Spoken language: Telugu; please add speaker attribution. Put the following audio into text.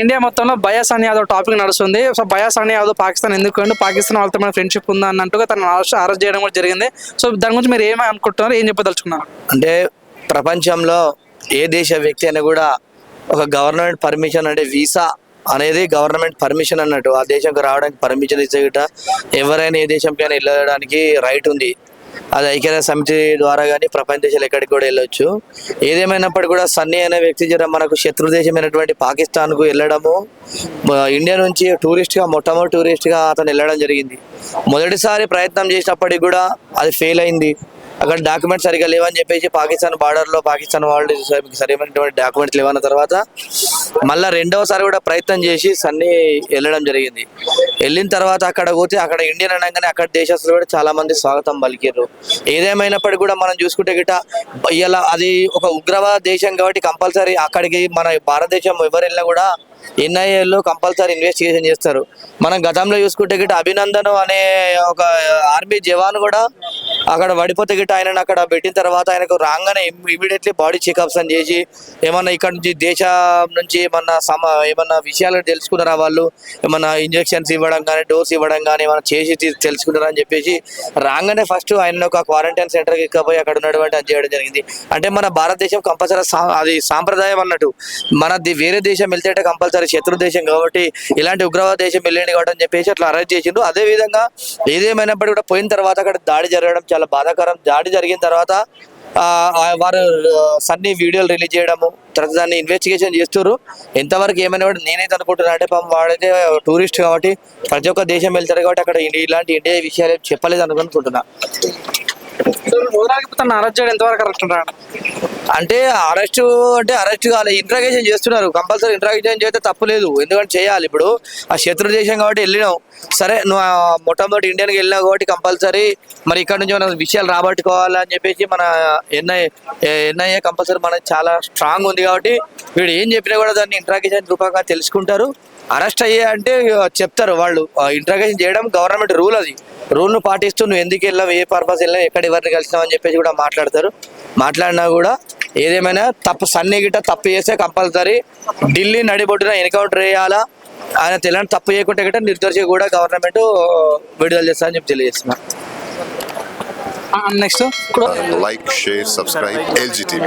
Speaker 1: ఇండియా మొత్తంలో బయాస్ అని యాదవ్ టాపిక్ నడుస్తుంది. సో బయాస్ అని యాదవ్ పాకిస్తాన్ ఎందుకు పాకిస్తాన్ వాళ్ళతో మన ఫ్రెండ్షిప్ ఉందా అన్నట్టుగా తను అరెస్ట్ చేయడం కూడా జరిగింది. సో దాని గురించి మీరు ఏమి అనుకుంటున్నారు? ఏం చెప్పదలుచుకున్నారు?
Speaker 2: అంటే ప్రపంచంలో ఏ దేశ వ్యక్తి అయినా కూడా ఒక గవర్నమెంట్ పర్మిషన్ అంటే వీసా అనేది గవర్నమెంట్ పర్మిషన్ అన్నట్టు ఆ దేశంకి రావడానికి పర్మిషన్ ఇచ్చే ఎవరైనా ఏ దేశంకైనా వెళ్ళడానికి రైట్ ఉంది. అది ఐక్యరాజ్య సమితి ద్వారా కానీ ప్రపంచ దేశాలు ఎక్కడికి కూడా వెళ్ళొచ్చు. ఏదేమైనప్పటికీ కూడా సన్నీ అనే వ్యక్తి జర మనకు శత్రు దేశమైనటువంటి పాకిస్తాన్కు వెళ్ళడము ఇండియా నుంచి టూరిస్ట్గా మొట్టమొదటి టూరిస్ట్గా అతను వెళ్ళడం జరిగింది. మొదటిసారి ప్రయత్నం చేసినప్పటికి కూడా అది ఫెయిల్ అయింది. అక్కడ డాక్యుమెంట్స్ సరిగా లేవని చెప్పేసి పాకిస్తాన్ బార్డర్లో పాకిస్తాన్ వాళ్ళు సరి- సరైనటువంటి డాక్యుమెంట్స్ లేవన్న తర్వాత మళ్ళీ రెండవసారి కూడా ప్రయత్నం చేసి సన్నీ వెళ్ళడం జరిగింది. వెళ్ళిన తర్వాత అక్కడ పోతే అక్కడ ఇండియన్ అనగానే అక్కడ దేశస్తులు కూడా చాలా మంది స్వాగతం పలికారు ఏదేమైనప్పటికీ కూడా మనం చూసుకుంటే గిట ఇలా అది ఒక ఉగ్రవాద దేశం కాబట్టి కంపల్సరీ అక్కడికి మన భారతదేశం ఎవరు వెళ్ళినా కూడా ఎన్ఐఏలో కంపల్సరీ ఇన్వెస్టిగేషన్ చేస్తారు. మనం గతంలో చూసుకుంటే గిట్ట అభినందన్ అనే ఒక ఆర్మీ జవాన్ కూడా అక్కడ పడిపోతే గిట్ట ఆయన అక్కడ పెట్టిన తర్వాత ఆయనకు రాగానే ఇమీడియట్లీ బాడీ చెకప్స్ అని చేసి ఏమన్నా ఇక్కడ నుంచి దేశం నుంచి ఏమన్నా సమ ఏమన్నా విషయాలు తెలుసుకున్నారా వాళ్ళు? ఏమన్నా ఇంజెక్షన్స్ ఇవ్వడం కానీ డోస్ ఇవ్వడం కానీ ఏమన్నా చేసి తెలుసుకున్నారా అని చెప్పేసి రాగానే ఫస్ట్ ఆయన ఒక క్వారంటైన్ సెంటర్కి ఎక్కపోయి అక్కడ ఉన్నటువంటి అది చేయడం జరిగింది. అంటే మన భారతదేశం కంపల్సరీ అది సాంప్రదాయం అన్నట్టు. మన వేరే దేశం వెళ్తే కంపల్సరీ శత్రు దేశం కాబట్టి ఇలాంటి ఉగ్రవాద దేశం వెళ్ళండి కాబట్టి అని చెప్పేసి అట్లా అరెస్ట్ చేసిండు అదే విధంగా ఏదేమైనప్పటికీ కూడా పోయిన తర్వాత అక్కడ దాడి జరగడం చాలా బాధాకరం. దాడి జరిగిన తర్వాత ఆ, వారు సన్ని వీడియోలు రిలీజ్ చేయడము తర్వాత దాన్ని ఇన్వెస్టిగేషన్ చేస్తారు ఎంతవరకు ఏమైనా కూడా నేనైతే అనుకుంటున్నా. అంటే పాపం వాడైతే టూరిస్ట్ కాబట్టి ప్రతి ఒక్క దేశం వెళ్తారు కాబట్టి అక్కడ ఇలాంటి ఇండియా విషయాలు చెప్పలేదు అనుకుంటున్నా
Speaker 1: సో ఎంతవరకు కరెక్ట్
Speaker 2: అంటే అరెస్ట్ అంటే అరెస్ట్ కావాలి ఇంట్రాగేషన్ చేస్తున్నారు. కంపల్సరీ ఇంట్రాగేషన్ చేస్తే తప్పులేదు ఎందుకంటే చేయాలి ఇప్పుడు. ఆ శత్రు దేశం కాబట్టి వెళ్ళినావు సరే నువ్వు మొట్టమొదటి ఇండియాకి వెళ్ళినావు కాబట్టి కంపల్సరీ మరి ఇక్కడ నుంచి మనం విషయాలు రాబట్టుకోవాలని చెప్పేసి మన ఎన్ఐ ఎన్ఐఏ కంపల్సరీ మనకి చాలా స్ట్రాంగ్ ఉంది కాబట్టి వీడు ఏం చెప్పినా కూడా దాన్ని ఇంట్రాగేషన్ రూపంగా తెలుసుకుంటారు. అరెస్ట్ అయ్యే అంటే చెప్తారు వాళ్ళు. ఇంట్రాగేషన్ చేయడం గవర్నమెంట్ రూల్ అది. రూల్ను పాటిస్తూ నువ్వు ఎందుకు వెళ్ళావు? ఏ పర్పస్ వెళ్ళావు? ఎక్కడ ఎవరిని కలిసినావు? అని చెప్పేసి కూడా మాట్లాడతారు. మాట్లాడినా కూడా ఏదేమైనా తప్పు సన్నీ గిట్ట తప్పు చేస్తే కంపల్సరీ ఢిల్లీ నడిబొడ్డున ఎన్కౌంటర్ వేయాలా ఆయన తెలియని తప్పు చేయకుంటే గిట్ట నిర్దర్శి కూడా గవర్నమెంట్ విడుదల చేస్తా అని చెప్పి తెలియజేస్తున్నా.
Speaker 3: Like share subscribe LG TV